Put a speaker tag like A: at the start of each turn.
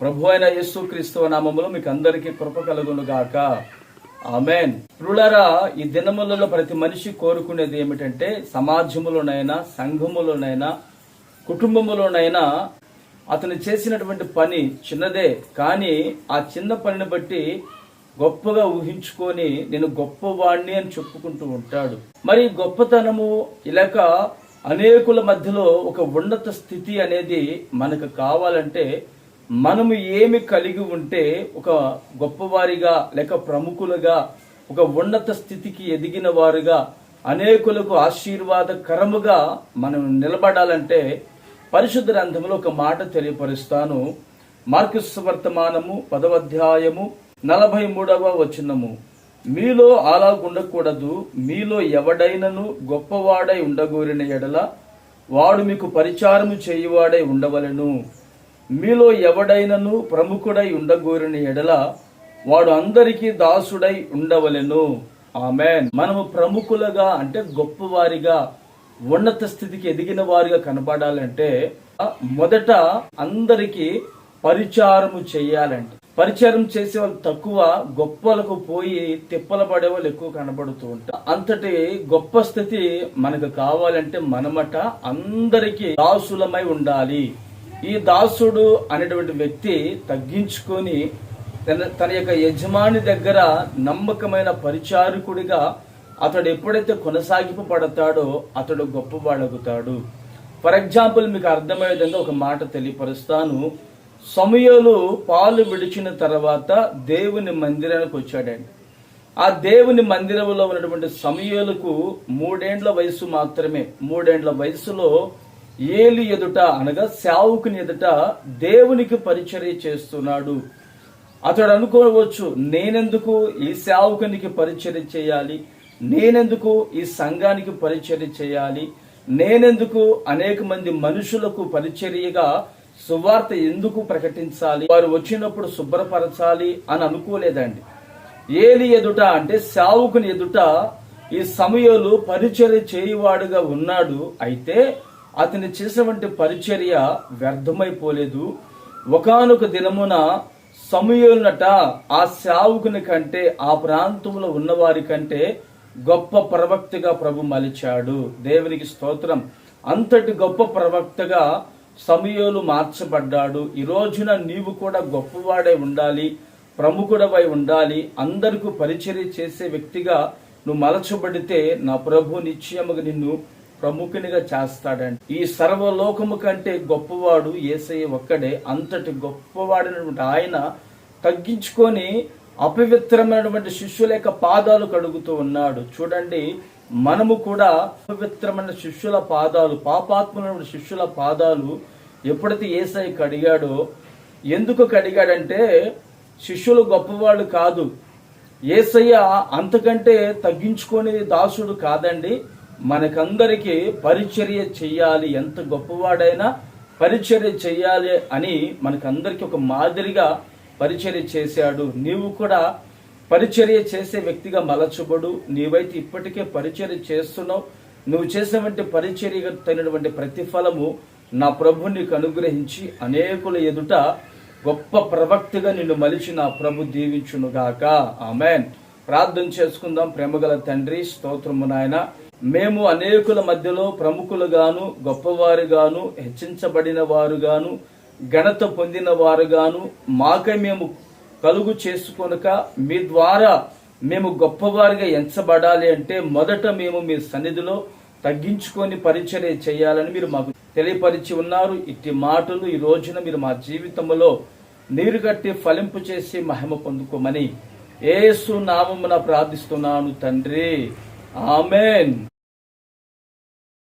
A: ప్రభు అయిన యేసు క్రీస్తు నామములో మీకు అందరికీ కృప కలుగును గాక ఆమెన్. ప్రులరా ఈ దినములలో ప్రతి మనిషి కోరుకునేది ఏమిటంటే సమాజములోనైనా సంఘములోనైనా కుటుంబములోనైనా అతను చేసినటువంటి పని చిన్నదే. కానీ ఆ చిన్న పనిని బట్టి గొప్పగా ఊహించుకొని నేను గొప్పవాణ్ణి అని చెప్పుకుంటూ ఉంటాడు. మరి గొప్పతనము ఇలాక అనేకుల మధ్యలో ఒక ఉన్నత స్థితి అనేది మనకు కావాలంటే మనము ఏమి కలిగి ఉంటే ఒక గొప్పవారిగా లేక ప్రముఖులుగా ఒక ఉన్నత స్థితికి ఎదిగిన వారుగా అనేకులకు ఆశీర్వాదకరముగా మనం నిలబడాలంటే పరిశుద్ధ గ్రంథంలో ఒక మాట తెలియపరుస్తాను. మార్కుస్ వర్తమానము పదవధ్యాయము నలభై మూడవ వచనము. మీలో అలా ఉండకూడదు మీలో ఎవడైనను గొప్పవాడై ఉండగోరిన ఎడల వాడు మీకు పరిచారము చేయువాడై ఉండవలెను. మీలో ఎవడైనను ప్రముఖుడై ఉండగోరిన ఎడల వాడు అందరికీ దాసుడై ఉండవలెను. ఆమెన్. మనము ప్రముఖులుగా అంటే గొప్పవారిగా ఉన్నత స్థితికి ఎదిగిన వారిగా కనపడాలంటే మొదట అందరికీ పరిచారము చేయాలంటే. పరిచారం చేసే వాళ్ళు తక్కువ గొప్పలకు పోయి తిప్పల పడే వాళ్ళు ఎక్కువ కనబడుతూ ఉంటారు అంతటి గొప్ప స్థితి మనకు కావాలంటే మనమట అందరికీ దాసులమై ఉండాలి. ఈ దాసుడు అనేటువంటి వ్యక్తి తగ్గించుకొని తన తన యొక్క యజమాని దగ్గర నమ్మకమైన పరిచారకుడిగా అతడు ఎప్పుడైతే కొనసాగింపబడతాడో అతడు గొప్పవాడగుతాడు. ఫర్ ఎగ్జాంపుల్ మీకు అర్థమయ్యే విధంగా ఒక మాట తెలియపరుస్తాను. సమయలు పాలు విడిచిన తర్వాత దేవుని మందిరానికి వచ్చాడండి. ఆ దేవుని మందిరంలో ఉన్నటువంటి సమయలకు మూడేండ్ల వయసు మాత్రమే. మూడేండ్ల వయసులో ఏలి ఎదుట అనగా సేవకుని ఎదుట దేవునికి పరిచర్య చేస్తున్నాడు. అతడు అనుకోవచ్చు నేనెందుకు ఈ సేవకునికి పరిచర్య చేయాలి? నేనెందుకు ఈ సంఘానికి పరిచర్య చేయాలి? నేనెందుకు అనేక మంది మనుషులకు పరిచర్యగా సువార్త ఎందుకు ప్రకటించాలి? వారు వచ్చినప్పుడు శుభ్రపరచాలి అని అనుకోలేదండి. ఏలి ఎదుట అంటే శావుకుని ఎదుట ఈ సమయంలో పరిచర్య చేయువాడుగా ఉన్నాడు. అయితే అతని చేసినటువంటి పరిచర్య వ్యర్థమైపోలేదు. ఒకానొక దినమున సమయంనట ఆ సావుకుని కంటే ఆ ప్రాంతంలో ఉన్నవారి కంటే గొప్ప ప్రవక్తగా ప్రభు మలిచాడు. దేవునికి స్తోత్రం. అంతటి గొప్ప ప్రవక్తగా సమయోలు మార్చబడ్డాడు. ఈ రోజున నీవు కూడా గొప్పవాడై ఉండాలి ప్రముఖుడవై ఉండాలి అందరికీ పరిచర్య చేసే వ్యక్తిగా నువ్వు మలచబడితే నా ప్రభు నిశ్చయముగా నిన్ను ప్రముఖునిగా చేస్తాడండి. ఈ సర్వలోకము కంటే గొప్పవాడు ఏసయ్య ఒక్కడే. అంతటి గొప్పవాడినటువంటి ఆయన తగ్గించుకొని అపవిత్రమైనటువంటి శిష్యుల యొక్క పాదాలు కడుగుతూ ఉన్నాడు. చూడండి మనము కూడా అపవిత్రమైన శిష్యుల పాదాలు పాపాత్మైన శిష్యుల పాదాలు ఎప్పుడైతే ఏసై కడిగాడో ఎందుకు కడిగాడంటే శిష్యులు గొప్పవాళ్ళు కాదు. ఏసయ్య అంతకంటే తగ్గించుకొని దాసుడు కాదండి. మనకందరికీ పరిచర్య చెయ్యాలి. ఎంత గొప్పవాడైనా పరిచర్య చెయ్యాలి అని మనకందరికీ ఒక మాదిరిగా పరిచర్య చేశాడు. నీవు కూడా పరిచర్య చేసే వ్యక్తిగా మలచబడు. నీవైతే ఇప్పటికే పరిచర్య చేస్తున్నావు. నువ్వు చేసినటువంటి పరిచర్య తగినటువంటి ప్రతిఫలము నా ప్రభు నీకు అనుగ్రహించి అనేకుల ఎదుట గొప్ప ప్రవక్తిగా నిన్ను మలిచి నా ప్రభు దీవించునుగాక. ఆమెన్. ప్రార్థన చేసుకుందాం. ప్రేమగల తండ్రి స్తోత్రము నాయన. మేము అనేకుల మధ్యలో ప్రముఖులుగాను గొప్పవారుగాను హెచ్చించబడిన వారుగాను ఘనత పొందిన వారుగాను మాకై మేము కలుగు చేసుకొనక మీ ద్వారా మేము గొప్పవారిగా ఎంచబడాలి అంటే మొదట మేము మీ సన్నిధిలో తగ్గించుకొని పరిచర్య చేయాలని మీరు మాకు తెలియపరిచి ఉన్నారు. ఇట్టి మాటలు ఈ రోజున మీరు మా జీవితంలో నీరు కట్టి ఫలింపు చేసి మహిమ పొందుకోమని ఏసు నామమున ప్రార్థిస్తున్నాను తండ్రి. ఆమెన్